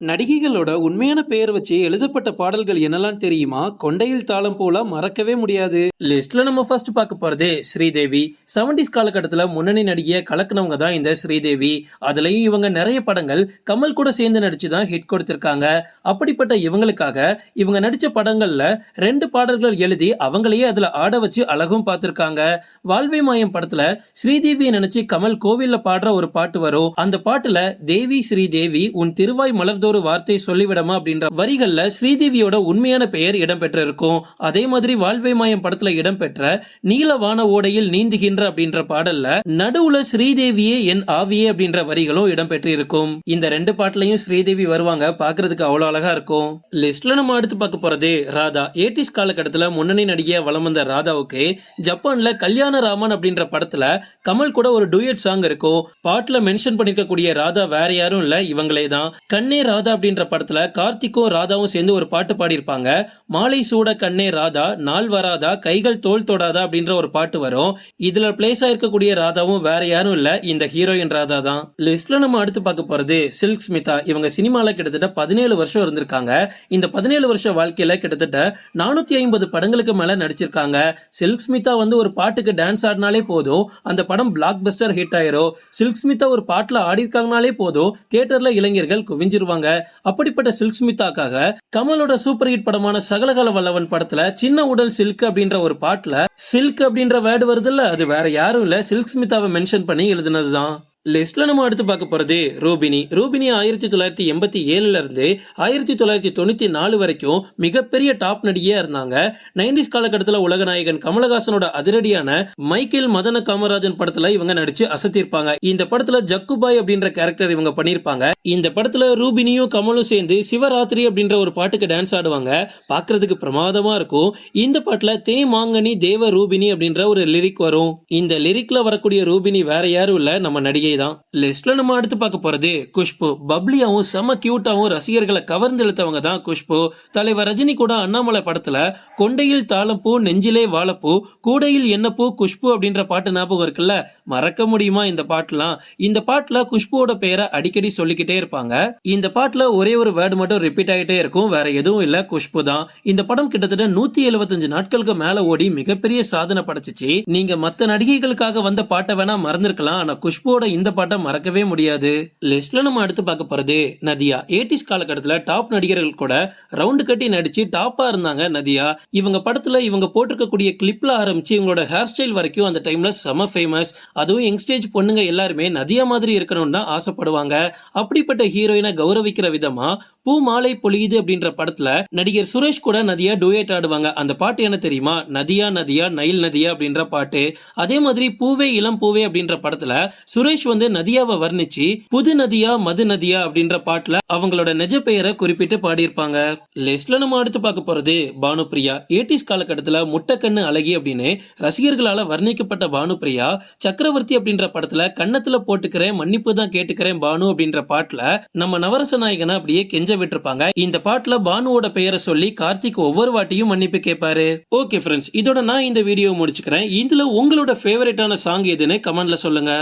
நடிகைகளோட உண்மையான பெயர் வச்சு எழுதப்பட்ட பாடல்கள் என்னெல்லாம் தெரியுமா? கொண்டையில் தாளம் போல மறக்கவே முடியாது. லிஸ்ட்ல நம்ம ஃபர்ஸ்ட் பார்க்க போறது ஸ்ரீதேவி. செவன்டிஸ் காலகட்டத்தில் முன்னணி நடிகையை கலக்குனவங்க தான் இந்த ஸ்ரீதேவி. அதுலயும் இவங்க நிறைய படங்கள் கமல் கூட சேர்ந்து நடிச்சு தான் ஹிட் கொடுத்திருக்காங்க. அப்படிப்பட்ட இவங்களுக்காக இவங்க நடிச்ச படங்கள்ல ரெண்டு பாடல்கள் எழுதி அவங்களையே அதுல ஆட வச்சு அழகும் பார்த்திருக்காங்க. வாழ்வை மாயம் படத்துல ஸ்ரீதேவியை நினைச்சு கமல் கோவில்ல பாடுற ஒரு பாட்டு வரும். அந்த பாட்டுல தேவி ஸ்ரீதேவி உன் திருவாய் ஒரு வார்த்தை சொல்லிவிடமா அப்படின்ற வரிகள்ல ஸ்ரீதேவியோட உண்மையான பெயர் இடம்பெற்றிருக்கும். அதே மாதிரி வாழ்வை மாயம் படத்துல இடம்பெற்ற நீலவான ஓடையில் நீந்துகின்ற அப்படின்ற பாடல்ல நடுவுல ஸ்ரீதேவியே என் ஆவியே அப்படின்ற வரிகளும் இடம்பெற்று இருக்கும் இந்த ரெண்டு பாட்டுலயும் ஸ்ரீதேவி வருவாங்க. பாக்குறதுக்கு அவ்வளவு அழகா இருக்கும். லிஸ்ட்ல நம்ம அடுத்து பார்க்க போறது ராதா. ஏட்டிஸ் காலகட்டத்துல முன்னணி நடிகையா வளம் வந்த ராதாவுக்கு ஜப்பான்ல கல்யாண ராமன் அப்படின்ற படத்துல கமல் கூட ஒரு டூயட் சாங் இருக்கும். பாட்டுல மென்ஷன் பண்ணிருக்கக்கூடிய ராதா வேற யாரும் இல்ல இவங்களே தான். கண்ணே ராதா ராதா அப்படின்ற படத்துல கார்த்திக்கும் ராதாவும் சேர்ந்து ஒரு பாட்டு பாடியிருப்பாங்க. மாலை சூட கண்ணே ராதா நாள் வராதா கைகள் தோல் தொடாதா அப்படின்ற ஒரு பாட்டு வரும். இதுல பிளேஸ் ஆயிருக்கக்கூடிய ராதாவும் வேற யாரும் இல்ல இந்த ஹீரோயின் ராதா தான். லிஸ்ட்ல நம்ம அடுத்து பார்க்க போறது சில்க் ஸ்மிதா. இவங்க சினிமால கிட்டத்தட்ட பதினேழு வருஷம் இருந்திருக்காங்க. இந்த பதினேழு வருஷ வாழ்க்கையில கிட்டத்தட்ட நானூத்தி ஐம்பது படங்களுக்கு மேல நடிச்சிருக்காங்க. சில்க் ஸ்மிதா வந்து ஒரு பாட்டுக்கு டான்ஸ் ஆடினாலே போதும். அந்த படம் பிளாக் பஸ்டர் ஹிட் ஆயிரும். சில்க் ஸ்மிதா ஒரு பாட்டுல ஆடிருக்காங்கனாலே போதும். தியேட்டர்ல இளைஞர்கள் குவிஞ்சிருவாங்க. அப்படிப்பட்ட சில்க் ஸ்மிதாக்காக கமலோட சூப்பர் ஹிட் படமான சகலகல வல்லவன் படத்துல சின்ன உடல் சில்க் அப்படின்ற ஒரு பாட்டுல சில்க் அப்படின்ற வேர்டு வருதுல்ல அது வேற யாரும் இல்ல சில்க் ஸ்மிதாவை மென்ஷன் பண்ணி எழுதினதுதான். லிஸ்ட்ல நம்ம அடுத்து பார்க்க போறது ரூபினி. ரூபினி ஆயிரத்தி தொள்ளாயிரத்தி எண்பத்தி ஏழுல இருந்து ஆயிரத்தி தொள்ளாயிரத்தி தொண்ணூத்தி நாலு வரைக்கும் மிகப்பெரிய டாப் நடிகையா இருந்தாங்க. நைன்டிஸ் காலகட்டத்தில் உலக நாயகன் கமலஹாசனோட அதிரடியான மைக்கேல் மதன காமராஜன் படத்துல இவங்க நடிச்சு அசத்திருப்பாங்க. இந்த படத்துல ஜக்குபாய் அப்படின்ற கேரக்டர் இவங்க பண்ணிருப்பாங்க. இந்த படத்துல ரூபினியும் கமலும் சேர்ந்து சிவராத்திரி அப்படின்ற ஒரு பாட்டுக்கு டான்ஸ் ஆடுவாங்க. பாக்குறதுக்கு பிரமாதமா இருக்கும். இந்த பாட்டுல தே மாங்கனி தேவ ரூபினி அப்படின்ற ஒரு லிரிக் வரும். இந்த லிரிக்ல வரக்கூடிய ரூபினி வேற யாரும் இல்ல. நம்ம நடிகை தான் லிஸ்ட்ல நம்ம அடுத்து பார்க்க போறது குஷ்பு. பப்ளியாவும் செம கியூட்டாவும் ரசிகர்களை கவர்ந்து இழுத்தவங்க தான் குஷ்பு. தலைவர் ரஜினி கூட அண்ணாமலை படத்துல கொண்டையில் தாளப்பூ நெஞ்சிலே வாழப்பூ கூடையில் என்ன பூ குஷ்பு அப்படின்ற பாட்டு ஞாபகம் இருக்குல்ல? மறக்க முடியுமா இந்த பாட்டுலாம்? இந்த பாட்டுல குஷ்புவோட பெயரை அடிக்கடி சொல்லிக்கிட்டே இருப்பாங்க. இந்த பாட்டுல ஒரே ஒரு வேர்டு மட்டும் ரிப்பீட் ஆகிட்டே இருக்கும். வேற எதுவும் இல்ல குஷ்பு தான். இந்த படம் கிட்டத்தட்ட நூத்தி எழுபத்தஞ்சு நாட்களுக்கு மேல ஓடி மிகப்பெரிய சாதனை படைச்சிச்சு. நீங்க மத்த நடிகைகளுக்காக வந்த பாட்டை வேணா மறந்துருக்கலாம். ஆனா குஷ்புவோட இந்த பாட்டை மறக்கவே முடியாது. லிஸ்ட்ல நம்ம அடுத்து பார்க்க போறது நதியா. ஏட்டிஸ் காலகட்டத்துல டாப் நடிகர்கள் கூட ரவுண்டு கட்டி நடிச்சு டாப்பா இருந்தாங்க நதியா. இவங்க படத்துல இவங்க போட்டிருக்கக்கூடிய கிளிப்ல ஆரம்பிச்சு இவங்களோட ஹேர் ஸ்டைல் வரைக்கும் அந்த டைம்ல செம ஃபேமஸ் அதுவும் யங்ஸ்டேஜ் பொண்ணுங்க எல்லாருமே நதியா மாதிரி இருக்கணும்னு தான் ஆசைப்படுவாங்க. அப்படிப்பட்ட ஹீரோயினை கௌரவிக்கிற விதமா பூ மாலை பொழியுது அப்படின்ற படத்துல நடிகர் சுரேஷ் கூட நதியா டூயட் ஆடுவாங்க. அந்த பாட்டு என்ன தெரியுமா? நதியா நதியா நைல் நதியா அப்படின்ற பாட்டு. அதே மாதிரி பூவே இளம் பூவே அப்படின்ற படத்துல சுரேஷ் வந்து நதியாவை வர்ணிச்சு புது நதியா மது நதியா அப்படின்ற பாட்டுல அவங்களோட நிஜ பெயரை குறிப்பிட்டு பாடியிருப்பாங்க. லிஸ்ட்ல நம்ம அடுத்து பார்க்க போறது பானுப்ரியா. ஏடிஸ் காலகட்டத்துல முட்டைக்கண்ணு அழகி அப்படின்னு ரசிகர்களால வர்ணிக்கப்பட்ட பானுப்ரியா சக்கரவர்த்தி அப்படின்ற படத்துல கன்னத்துல போட்டுக்கிறேன் மன்னிப்பு தான் கேட்டுக்கிறேன் பானு அப்படின்ற பாட்டுல நம்ம நவரச நாயகனை அப்படியே கெஞ்ச விட்டுருப்பாங்க. இந்த பாட்டுல பானுவோட பெயரை சொல்லி கார்த்திக் ஒவ்வொரு வாட்டியும் மன்னிப்பு கேட்பாரு. ஓகே ஃப்ரெண்ட்ஸ் இதோட நான் இந்த வீடியோ முடிச்சுக்கிறேன். இதுல உங்களோட ஃபேவரட்டான சாங் எதுன்னு கமெண்ட்ல சொல்லுங்க.